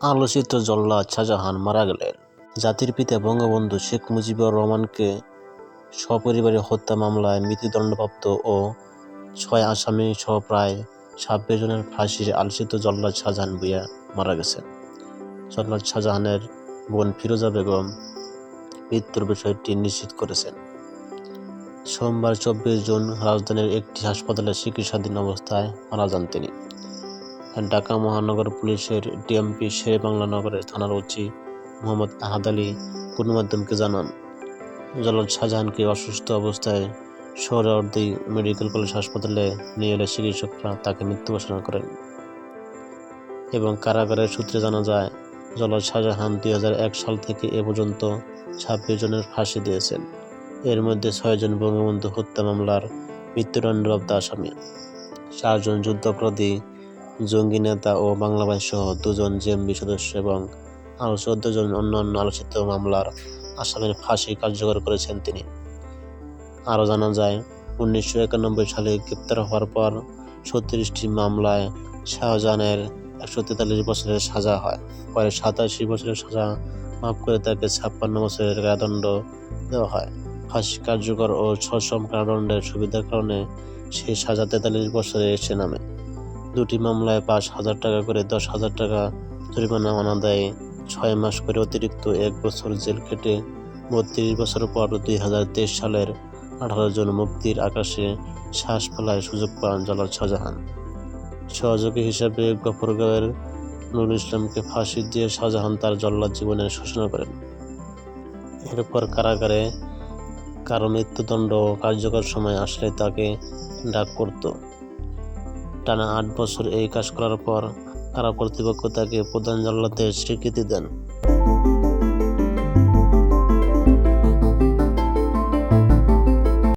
আলোচিত জল্লাদ শাহজাহান মারা গেলেন। জাতির পিতা বঙ্গবন্ধু শেখ মুজিবুর রহমানকে সপরিবারে হত্যা মামলায় মৃত্যুদণ্ডপ্রাপ্ত ও ছয় আসামি সহ প্রায় ছাব্বিশ জনের ফাঁসির আলোচিত জল্লাদ শাহজাহান ভূঁইয়া মারা গেছেন। জল্লাদ শাহজাহানের বোন ফিরোজা বেগম মৃত্যুর বিষয়টি নিশ্চিত করেছেন। সোমবার চব্বিশ জুন রাজধানীর একটি হাসপাতালে চিকিৎসাধীন অবস্থায় মারা যান তিনি। ঢাকা মহানগর পুলিশের ডিএমপি শেরে বাংলা নগরের থানার ওসি মোহাম্মদ আহাদ আলী গণমাধ্যমকে জানান জলাল শাহজাহানকে অসুস্থ অবস্থায় সোহরাওয়ার্দী মেডিকেল কলেজ হাসপাতালে নিয়ে এলে চিকিৎসকরা তাকে মৃত্যু ঘোষণা করেন এবং কারাগারের সূত্রে জানা যায় জলাল শাহজাহান দুই হাজার এক সাল থেকে এ পর্যন্ত ছাব্বিশ জনের ফাঁসি দিয়েছেন। এর মধ্যে ছয়জন বঙ্গবন্ধু হত্যা মামলার মৃত্যুদণ্ডপ্রাপ্ত আসামি। চারজন যুদ্ধাপরাধী জঙ্গি নেতা ও বাংলাবাহী সহ দুজন জেএমবি সদস্য এবং আরও চোদ্দ জন অন্যান্য আলোচিত মামলার আসামের ফাঁসি কার্যকর করেছেন তিনি। আরও জানা যায়, উনিশশো একানব্বই সালে গ্রেপ্তার হওয়ার পর ছত্রিশটি মামলায় শাহজাহানের একশো তেতাল্লিশ বছরের সাজা হয়। পরে সাতাশি বছরের সাজা মাফ করে তাকে ছাপ্পান্ন বছরের কারাদণ্ড দেওয়া হয়। ফাঁসি কার্যকর ও সশ্রম কারাদণ্ডের সুবিধার কারণে সেই সাজা তেতাল্লিশ বছরে এসে নামে। দুটি মামলায় পাঁচ হাজার টাকা করে দশ হাজার টাকা জরিমানা অনাদায়ে ছয় মাস করে অতিরিক্ত এক বছর জেল কেটে বত্রিশ বছর পর দুই হাজার তেইশ সালের আঠারো জন মুক্তির আকাশে শ্বাস ফেলায় সুযোগ পান জলাল শাহজাহান। সহযোগী হিসেবে গফরগাঁওয়ের নুরুল ইসলামকে ফাঁসি দিয়ে শাহজাহান তার জল্লাদ জীবনের ঘোষণা করেন। এরপর কারাগারে কারও মৃত্যুদণ্ড কার্যকর সময় আসলে তাকে ডাক করত। টানা আট বছর এই কাজ করার পর কারা কর্তৃপক্ষ তাকে প্রধান জল্লাতে স্বীকৃতি দেন।